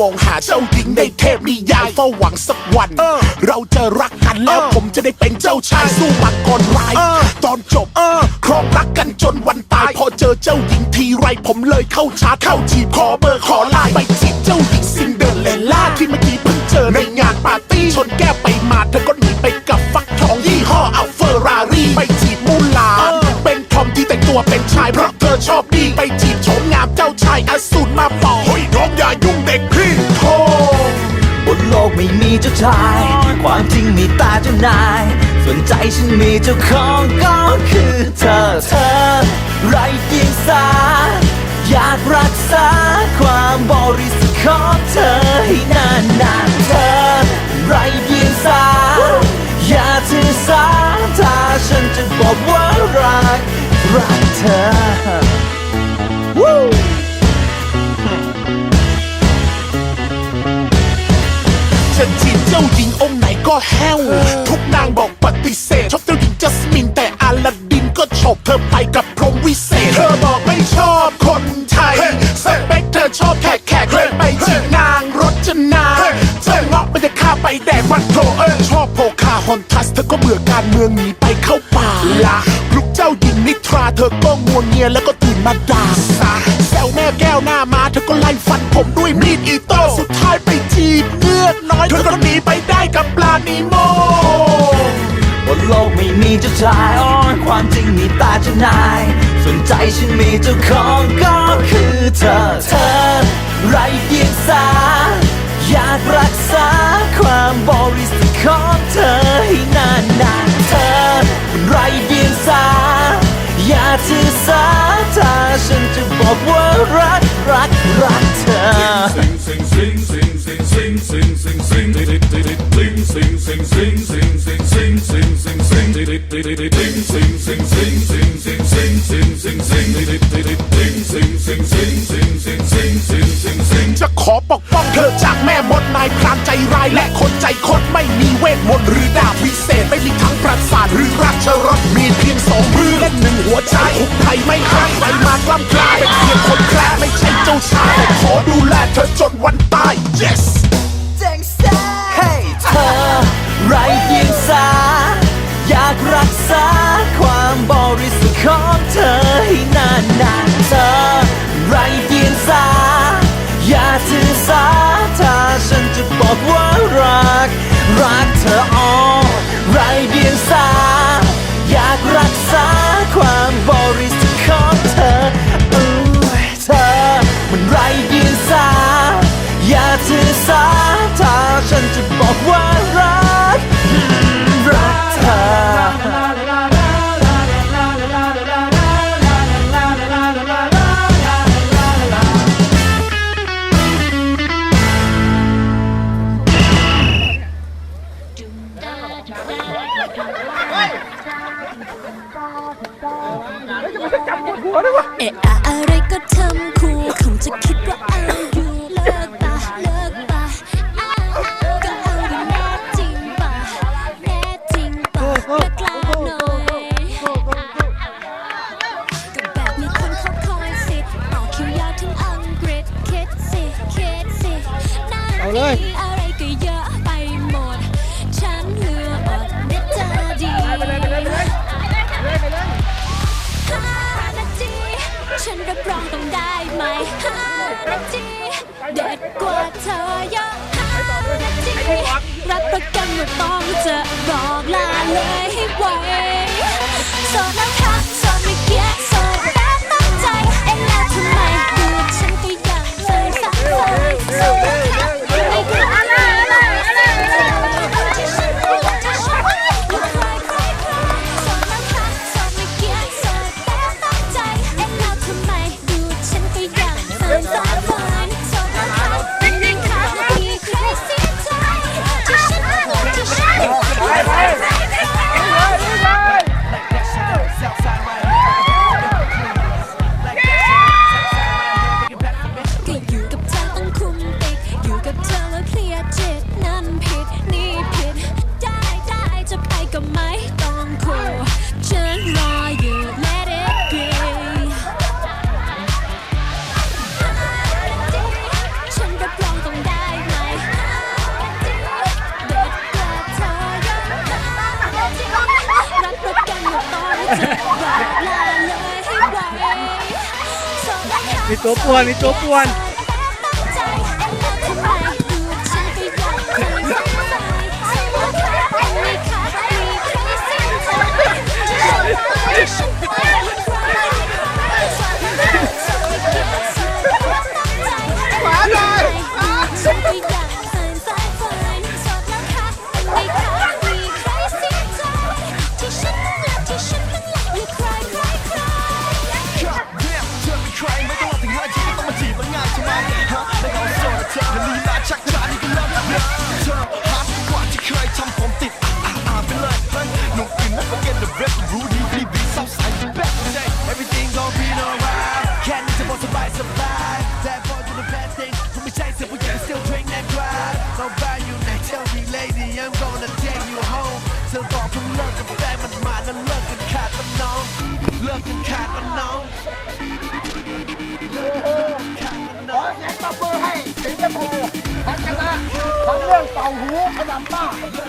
มองหาเจ้าหญิงในเทพนิยายเฝ้าหวังสักวัน เราจะรักกันแล้วผมจะได้เป็นเจ้าชายสู้มังกรร้ายตอนจบครองรักกันจนวันตาย พอเจอเจ้าหญิงทีไรผมเลยเข้าชาร์จเข้าจีบขอเบอร์ขอไลน์ไปจีบเจ้าหญิงซินเดอเรลล่าที่เมื่อกี้เพิ่งเจอในงานปาร์ตี้ชนแก้วไปมาเธอก็หนีไปกับฟักทองยี่ห้ออัลเฟอร์รารี่ไปจีบมูลานเป็นทอมที่แต่งตัวเป็นชายเพราะเธ อชอบดีไปจีบโฉมงามเจ้าชายอสูรมาปองเฮ้ยน้องอย่ายุ่งเด็กพี่โทบนโลกไม่มีเจ้าชาย ความจริงมีตาเจ้านายส่วนใจฉันมีเจ้าของก็คือเธอเธอไรเดียงสา อยากรักษาความบริสุทธิ์ของเธอให้นานนานเธอไรเดียงสา อย่าถือสาถ้าฉันจะบอกว่ารัก รักเธอ Woo! จะจีบเจ้าหญิงองค์ไหนก็แห้ว ทุกนางบอกปฏิเสธ ชอบเจ้าหญิงจัสมินแต่อาลาดินก็ฉกเธอไปกับพรหมวิเศษ เธอบอกไม่ชอบคนไทยสเปคเธอชอบแขกแขกเลยไปจีบนางรจนาเธอเงาะมันจะฆ่าไปแดกมันโถเออชอบโพคาฮอนทัสเธอก็เบื่อการเมืองหนีไปเข้าป่าละาหญิงนิทราเธอก็งัวเงียแล้วก็ตื่นมาด่าซะแซวแม่แก้วหน้ามาเธอก็ไล่ฟันผมด้วยมีดอีโต้สุดท้ายไปจีบเงือกน้อยเธอก็หนีไปได้กับปลานีโมบนโลกไม่มีเจ้าชายอ้อนความจริงมีแตาเจ้านาย สนใจฉันมีเจ้าของก็คือเธอ เธอ ไรเดียงสา อยากรักษาความบริสุทธิ์ของเธอให้นานนานๆเธอ ไรเดียงสาอย่าาถือสาธาฉันจะบอกว่ารักรักรักเธอ จะขอปกป้องเธอจากแม่มดนายพรานใจร้ายและคนใจคดไม่มีเวทมนต์หรือดาบวิเศษไม่มีทั้งประสาทหรือราชรถ หัวใจคุกไทยไม่ฆ่าใครมากล้ำกล้าเป็นเพียงคนแคลไม่ใช่เจ้าชาย องจะบอกลาเลยให้ไวโสดแล้วค่ะ Mito Puan, 三棒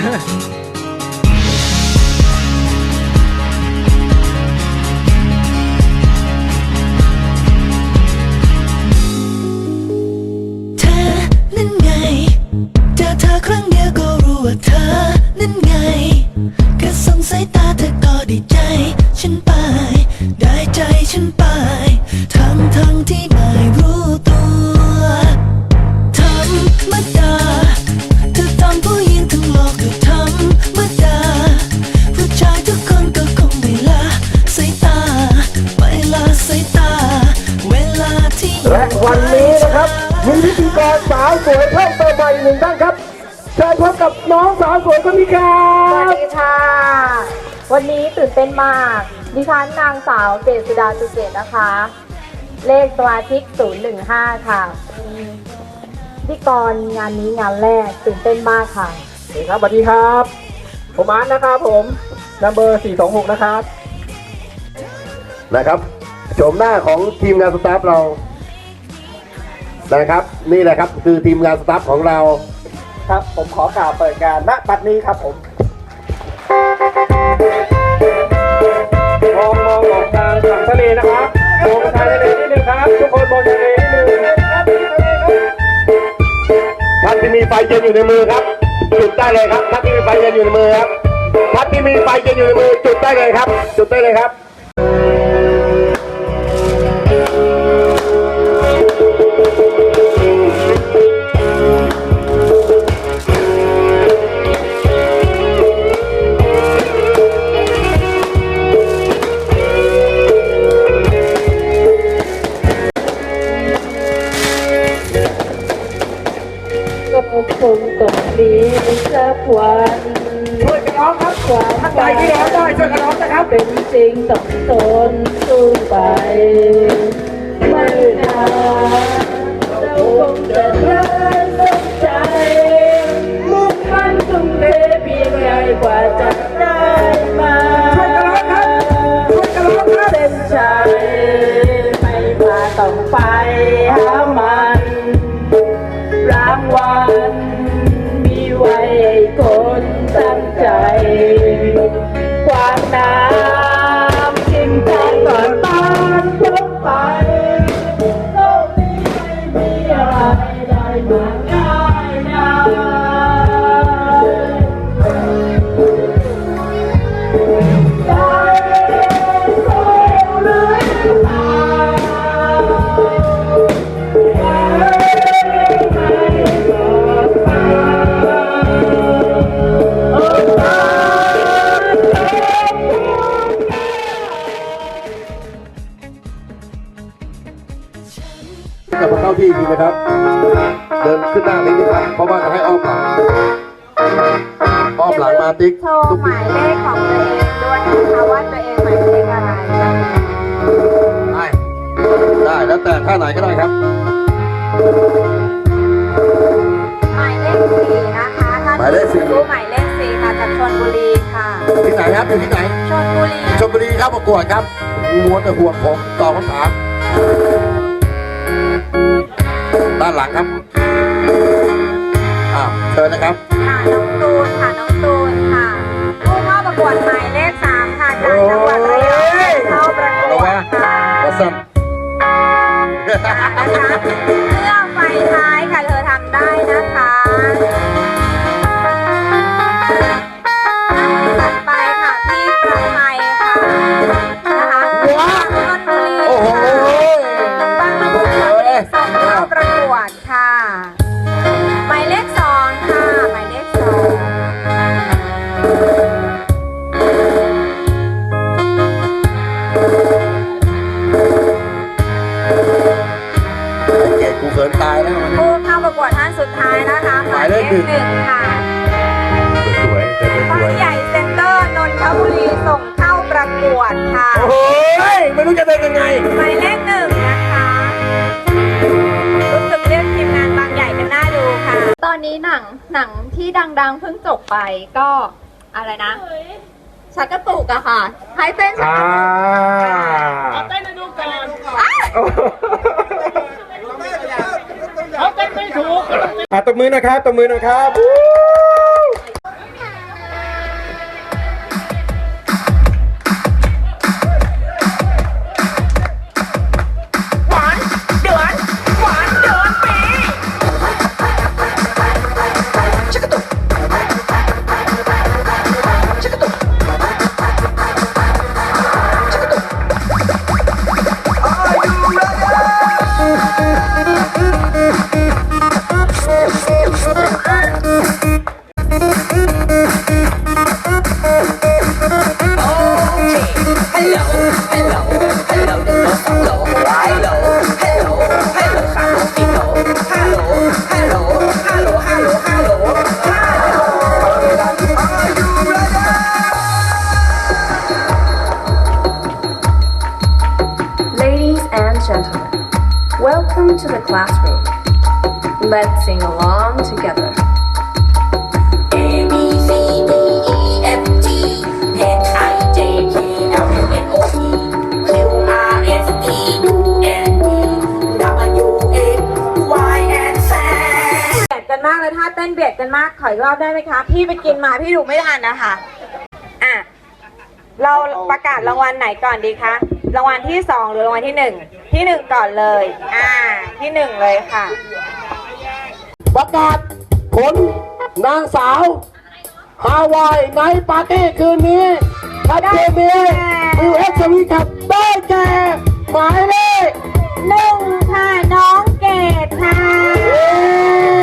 เธอนั่นไงจอเธอครั้งเดียก็รู้ว่าเธอนั่นไง แค่สงสัยตาเธอก็ดีใจ น้องสาวสวยคนนี้ครัสวัสดีค่ะ วันนี้ตื่นเต้นมาก ดิฉันนางสาวเจษดาจุเกตนะคะ เลขสมาชิก 015 ค่ะพี่กรงานนี้งานแรกตื่นเต้นมากค่ะ สวัสดีครับสวัสดีครับ ผมอาร์ตนะครับผมนัมเบอร์426 นะครับ นะครับโฉมหน้าของทีมงานสตาฟเรานะครับ นี่แหละครับคือทีมงานสตาฟของเรา ครับ ผมขอกล่าวเปิดงานณบัดนี้ครับผม มองมองออกทางฝั่งทะเลนะครับมองทางทะเลนิดนึงครับ ทุกคนมองทะเลนิดนึงท่านที่มีไฟเย็นอยู่ในมือครับ จุดได้เลยครับท่านที่มีไฟเย็นอยู่ในมือครับท่านที่มีไฟเย็นอยู่ในมือ จุดได้เลยครับ จุดได้เลยครับ กวันช่วยกันร้องครับความท่านใดที่ร้องได้ช่วยกันร้องนะครับ เป็นสิ่งต้องทนสู้ไปไม่นานเราคงจะรักสมใจ มุ่งมั่นทุ่มเทเพียงใดกว่าจะได้มาช่วยกันร้องครับเส้นชัยไม่มาต้องไปหามัน ที่ไหนครับอยู่ที่ไหนชลบุรีชลบุรีครับประกวดครับมัวแต่ห่วงผมตอบคำถามด้านหลังครับอ้าวเชิญนะครับค่ะน้องตูนค่ะน้องตูนค่ะผู้เข้าประกวดหมายเลขสามค่ะจากจังหวัดระยองเข้าประกระววัดงค่ะวัสันนะคะเครื่องไฟท้าย เลขหนึ่งหนึ่งค่ะสวยเดินสบาวยงใหญ่เซ็นเตอร์นนทบุรีส่งเข้าประกวดค่ะ โอ้โหไม่รู้จะเดินยังไง หมายเลขหนึ่งนะคะ รู้สึกเรียกทีมงานบางใหญ่กันน่าดูค่ะ ตอนนี้หนังหนังที่ดังๆเพิ่งจบไปก็อะไรนะ ชักกระตุกอะค่ะ ให้เต้นชักกระตุกเต้นให้ดูก่อน อะ ตบมือนะครับตบมือนะครับ รอบได้ไหมคะ พี่ไปกินมาพี่ดูไม่ทันนะคะอะเราประกาศรางวัลไหนก่อนดีคะรางวัลที่สองหรือรางวัลที่หนึ่งที่หนึ่งก่อนเลย อ่า ที่หนึ่งเลยค่ะ ประกาศผลนางสาวฮาวายไนท์ปาร์ตี้คืนนี้ชัดเจนนี้วิวเอ็กซ์สวีครับได้แก่หมายเลขหนึ่งค่ะ น้องเกดค่ะเย้